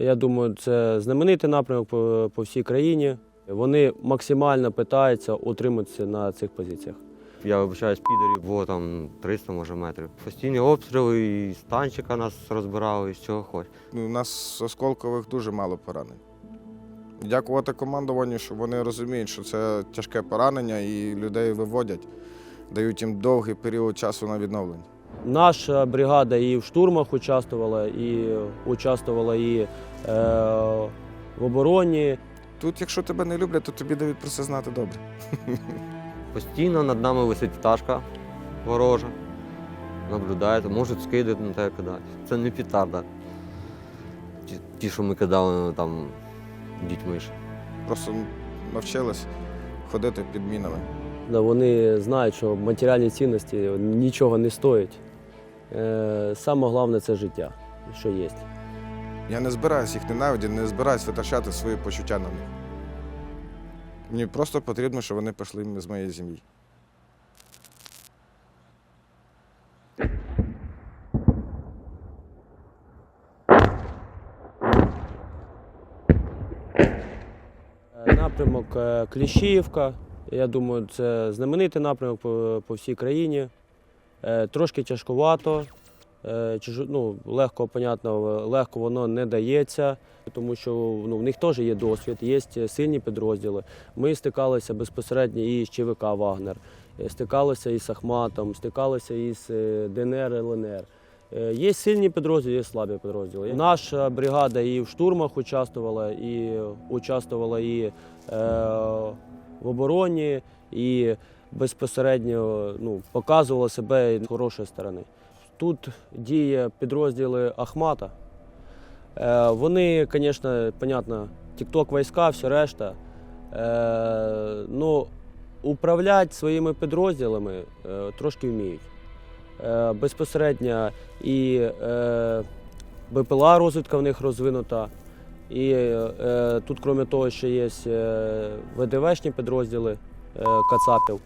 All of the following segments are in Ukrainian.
Я думаю, це знаменитий напрямок по, по всій країні. Вони максимально питаються утриматися на цих позиціях. Я вибачаюсь, підерів було там 300 може метрів. Постійні обстріли, і з танчика нас розбирали, і з чого хоч. Ну, У нас осколкових дуже мало поранень. Дякувати командуванню, що вони розуміють, що це тяжке поранення і людей виводять, дають їм довгий період часу на відновлення. Наша бригада і в штурмах участвувала, і участвувала і е, в обороні. Тут, якщо тебе не люблять, то тобі дають про це знати добре. Постійно над нами висить пташка ворожа. Наблюдаєте, можуть скидати на тебе кидати. Це не петарда. Ті, ті, що ми кидали ну, там дітьми. Просто навчились ходити під мінами. Да, Вони знають, що матеріальні цінності нічого не стоять. Е, саме головне це життя, що є. Я не збираюсь їх ненавидіти, не збираюсь витрачати свої почуття на них. Мені просто потрібно, щоб вони пішли з моєї сім'ї. Е, Напрямок е, Кліщіївка. Я думаю, це знаменитий напрямок по, по всій країні. Е, Трошки тяжкувато, е, ну, легко, понятно, легко воно не дається, тому що ну, в них теж є досвід, є сильні підрозділи. Ми стикалися безпосередньо і з ЧВК Вагнер, е, стикалися із Ахматом, стикалися із ДНР, ЛНР. Є сильні підрозділи, є слабі підрозділи. Наша бригада і в штурмах участвувала, і участвувала і е, обороні, і безпосередньо ну, показувала себе з хорошої сторони. Тут діє підрозділи Ахмата. Е, вони, звісно, понятно, тікток війська, все решта. Е, ну, управляти своїми підрозділами е, трошки вміють. Безпосередньо і БПЛА розвідка в них розвинута. І е, тут, крім того, ще є е, ВДВшні підрозділи е, Кацапів.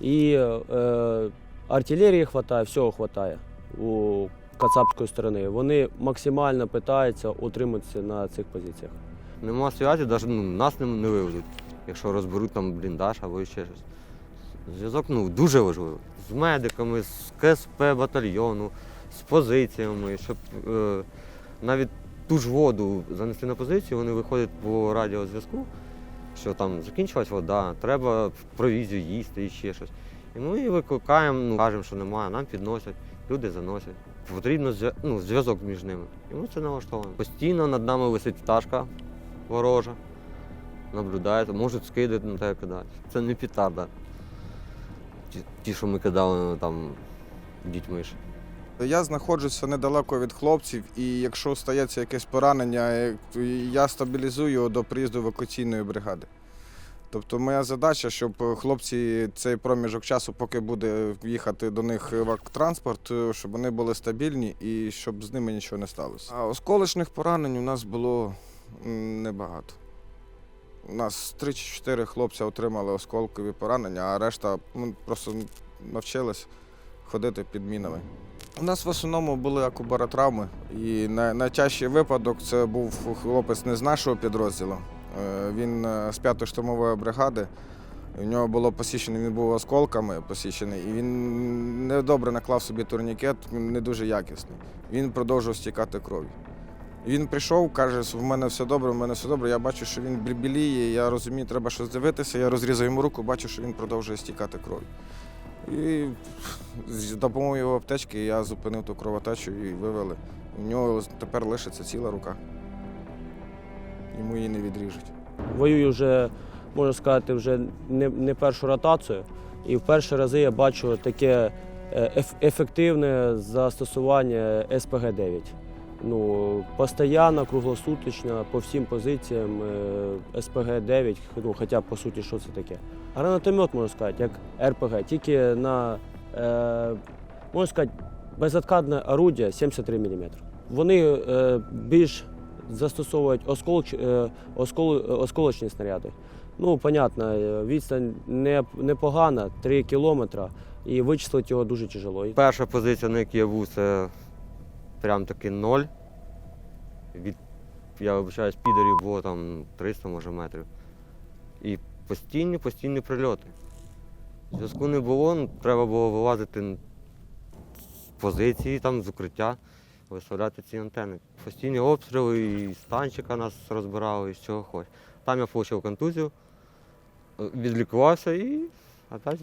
І е, артилерії вистачає, всього вистачає у кацапської сторони. Вони максимально питаються утриматися на цих позиціях. Нема зв'язку, навіть ну, нас не, не вивезуть, якщо розберуть там бліндаж або ще щось. Зв'язок ну, дуже важливий. З медиками, з КСП батальйону, з позиціями, щоб е, навіть ту ж воду занести на позицію, вони виходять по радіозв'язку, що там закінчилась вода, треба провізію їсти і ще щось. І ми викликаємо, ну, кажемо, що немає, нам підносять, люди заносять. Потрібно ну, зв'язок між ними. І ми це налаштовуємо. Постійно над нами висить пташка ворожа. Наблюдаєте, можуть скидати на тебе кидати. Це не петарда. Ті, ті, що ми кидали ну, там дітьми. Я знаходжуся недалеко від хлопців, і якщо стається якесь поранення, е, я стабілізую до приїзду евакуаційної бригади. Тобто моя задача, щоб хлопці цей проміжок часу, поки буде їхати до них евак-транспорт, е, щоб вони були стабільні і щоб з ними нічого не сталося. А осколочних поранень у нас було небагато. У нас 3-4 хлопця отримали осколкові поранення, а решта просто навчились ходити під мінами. У нас в основному були акубаротравми, і най- найтяжчий випадок це був хлопець не з нашого підрозділу. Е, Він е, з 5-ї штурмової бригади. У нього було посічене, він був осколками посічений, і він недобре наклав собі турнікет, не дуже якісний. Він продовжував стікати кров'ю. Він прийшов, каже, в мене все добре, в мене все добре. Я бачу, що він біліє, я розумію, треба щось дивитися. Я розрізав йому руку, бачу, що він продовжує стікати кров'ю. І з допомогою аптечки я зупинив ту кровотечу і вивели. У нього тепер лишиться ціла рука. Йому її не відріжуть. Воюю вже, можна сказати, вже не, не першу ротацію. І в перші рази я бачу таке е, еф- ефективне застосування СПГ-9. Ну, постійно, круглосуточно, по всім позиціям е, СПГ-9, ну, хоча по суті, що це таке. Гранатомет, можна сказати, як РПГ, тільки на, е, можна сказати, безоткадне орудие 73 мм. Вони е, більш застосовують осколч, е, оскол, осколочні снаряди. Ну, понятно, е, відстань не, непогана, 3 кілометри, і вичислити його дуже тяжело. Перша позиція, на якій я був, це прям таки ноль. Від я вибачаюсь, підерів було там 300, може, метрів. І постійні, постійні прильоти. Зв'язку не було, ну, треба було вилазити з позиції, там, з укриття, виставляти ці антени. Постійні обстріли, і з танчика нас розбирали, і з чого хоч. Там я отримав контузію, відлікувався і опять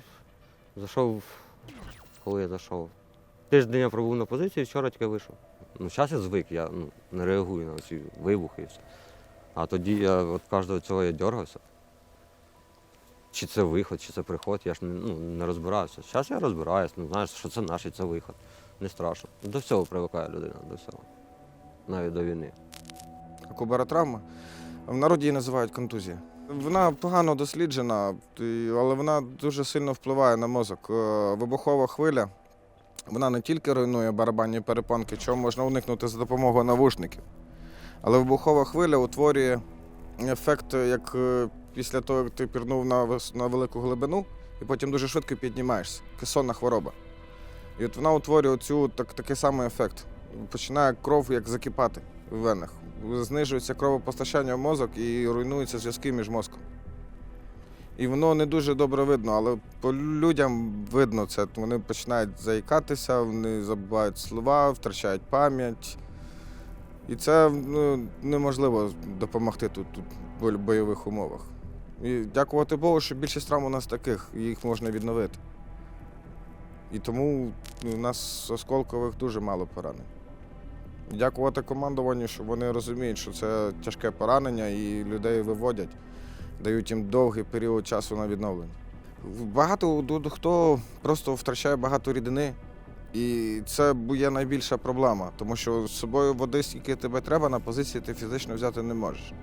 зайшов, коли я зайшов. Тиждень я пробув на позиції, вчора тільки вийшов. Ну, зараз я звик, я ну, не реагую на ці вибухи. А тоді я від кожного цього я дергався. Чи це виход, чи це приход, я ж не, ну, не розбирався. Зараз я розбираюся, ну знаєш, що це наш і це виход. Не страшно. До всього привикає людина, до всього. Навіть до війни. Акубаротравма. В народі її називають контузія. Вона погано досліджена, але вона дуже сильно впливає на мозок. Е, Вибухова хвиля. Вона не тільки руйнує барабанні перепонки, чого можна уникнути за допомогою навушників. Але вибухова хвиля утворює ефект, як е, після того, як ти пірнув на, на велику глибину, і потім дуже швидко піднімаєшся. Кесонна хвороба. І от вона утворює цю, так, такий самий ефект. Починає кров як закипати в венах. Знижується кровопостачання в мозок і руйнуються зв'язки між мозком. І воно не дуже добре видно, але по людям видно це. Вони починають заїкатися, вони забувають слова, втрачають пам'ять. І це ну, неможливо допомогти тут, тут в бойових умовах. І дякувати Богу, що більшість травм у нас таких, їх можна відновити. І тому у нас осколкових дуже мало поранень. Дякувати командуванню, що вони розуміють, що це тяжке поранення і людей виводять, дають їм довгий період часу на відновлення. Багато хто просто втрачає багато рідини, і це є найбільша проблема, тому що з собою води, скільки тебе треба, на позиції ти фізично взяти не можеш.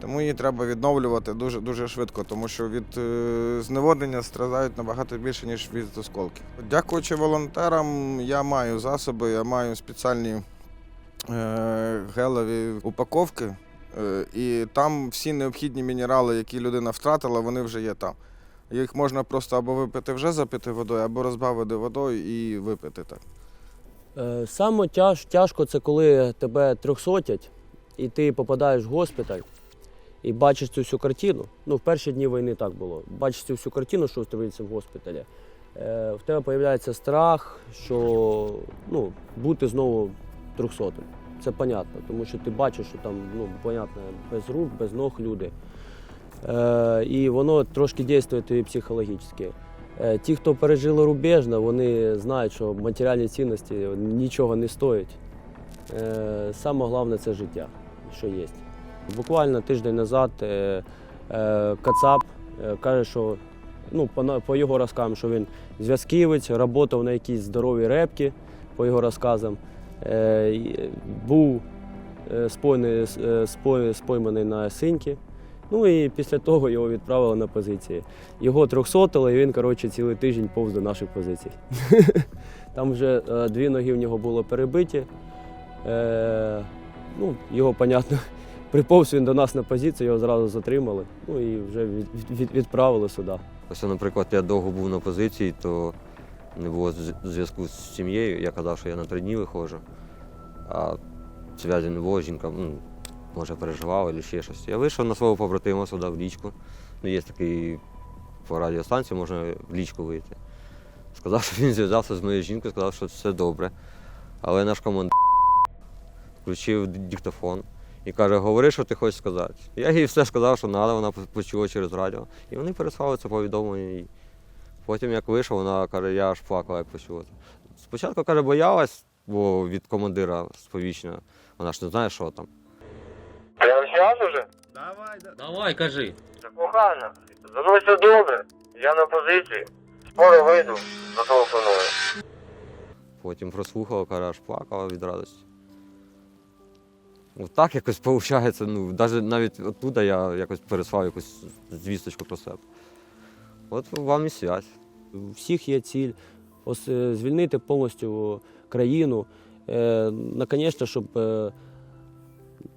Тому її треба відновлювати дуже дуже швидко, тому що від е, зневоднення страдають набагато більше, ніж від осколків. Дякуючи волонтерам, я маю засоби, я маю спеціальні е, гелеві упаковки, і там всі необхідні мінерали, які людина втратила, вони вже є там. Їх можна просто або випити вже запити водою, або розбавити водою і випити так. Е, Саме тяж, тяжко це коли тебе трьохсотять, і ти попадаєш в госпіталь і бачиш цю всю картину. Ну, в перші дні війни так було. Бачиш цю всю картину, що твориться в госпіталі. Е, В тебе з'являється страх, що ну, бути знову трьохсотим. Це понятно, тому що ти бачиш, що там, ну, понятно, без рук, без ног люди. Е, і воно трошки діє тобі психологічно. Е, Ті, хто пережили рубежно, вони знають, що матеріальні цінності нічого не стоять. Е, Саме головне це життя, що є. Буквально тиждень назад е, е, Кацап е, каже, що ну, по, по його розказам, що він зв'язківець, працював на якійсь здоровій репці, по його розказам. Е, Був е, спойний, е, спойманий на синьки. Ну і після того його відправили на позиції. Його трьохсотили, і він, коротше, цілий тиждень повз до наших позицій. Там вже дві ноги в нього було перебиті. Ну, його, понятно, приповз він до нас на позицію, його зразу затримали. Ну і вже від, від- відправили сюди. Ось, наприклад, я довго був на позиції, то не було зв'язку з сім'єю. Я казав, що я на три дні виходжу, а зв'язку не було, жінка ну, може переживала або ще щось. Я вийшов на свого побратима сюди в лічку. Ну, є такий по радіостанції, можна в лічку вийти. Сказав, що він зв'язався з моєю жінкою, сказав, що все добре. Але наш командир включив диктофон і каже, говори, що ти хочеш сказати. Я їй все сказав, що треба, вона почула через радіо. І вони переслали це повідомлення. Потім, як вийшов, вона каже, я аж плакала, як почула. Спочатку каже, боялась, бо від командира сповіщення. Вона ж не знає, що там. Прямо зараз уже? Давай, кажи. Кохана, за мною все добре. Я на позиції. Скоро вийду, зателефоную. Потім прослухала, каже, аж плакала від радості. Ну, так якось виходить, ну, навіть, навіть оттуда я якось переслав якусь звісточку про себе. От вам і связь. У всіх є ціль е, звільнити повністю країну. Е, Наконець, щоб е,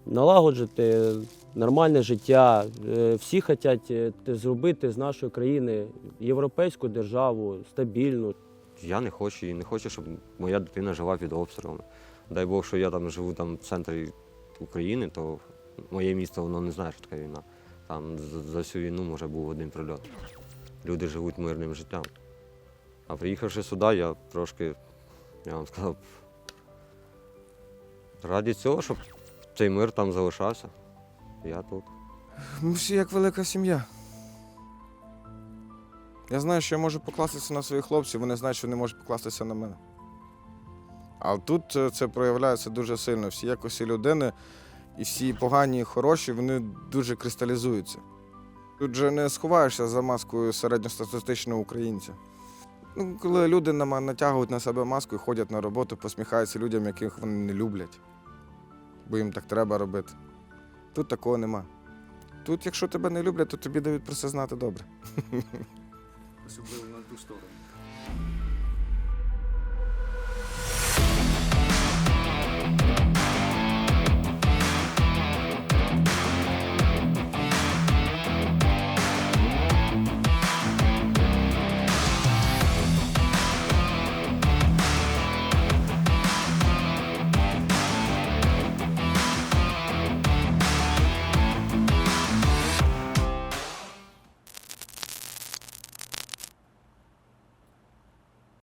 налагоджити нормальне життя. Всі хочуть зробити з нашої країни європейську державу, стабільну. Я не хочу і не хочу, щоб моя дитина жила під обстрілами. Дай Бог, що я там живу там в центрі України, то моє місто воно не знає, що таке війна. Там за всю війну може був один прильот. Люди живуть мирним життям. А приїхавши сюди, я трошки, я вам сказав, раді цього, щоб цей мир там залишався. Я тут. Ми всі як велика сім'я. Я знаю, що я можу покластися на своїх хлопців, вони знають, що не можуть покластися на мене. А тут е, це проявляється дуже сильно. Всі якості людини, і всі погані і хороші, вони дуже кристалізуються. Тут же не сховаєшся за маскою середньостатистичного українця. Ну, коли люди натягують на себе маску і ходять на роботу, посміхаються людям, яких вони не люблять, бо їм так треба робити. Тут такого нема. Тут, якщо тебе не люблять, то тобі дають про це знати добре. Особливо на ту сторону.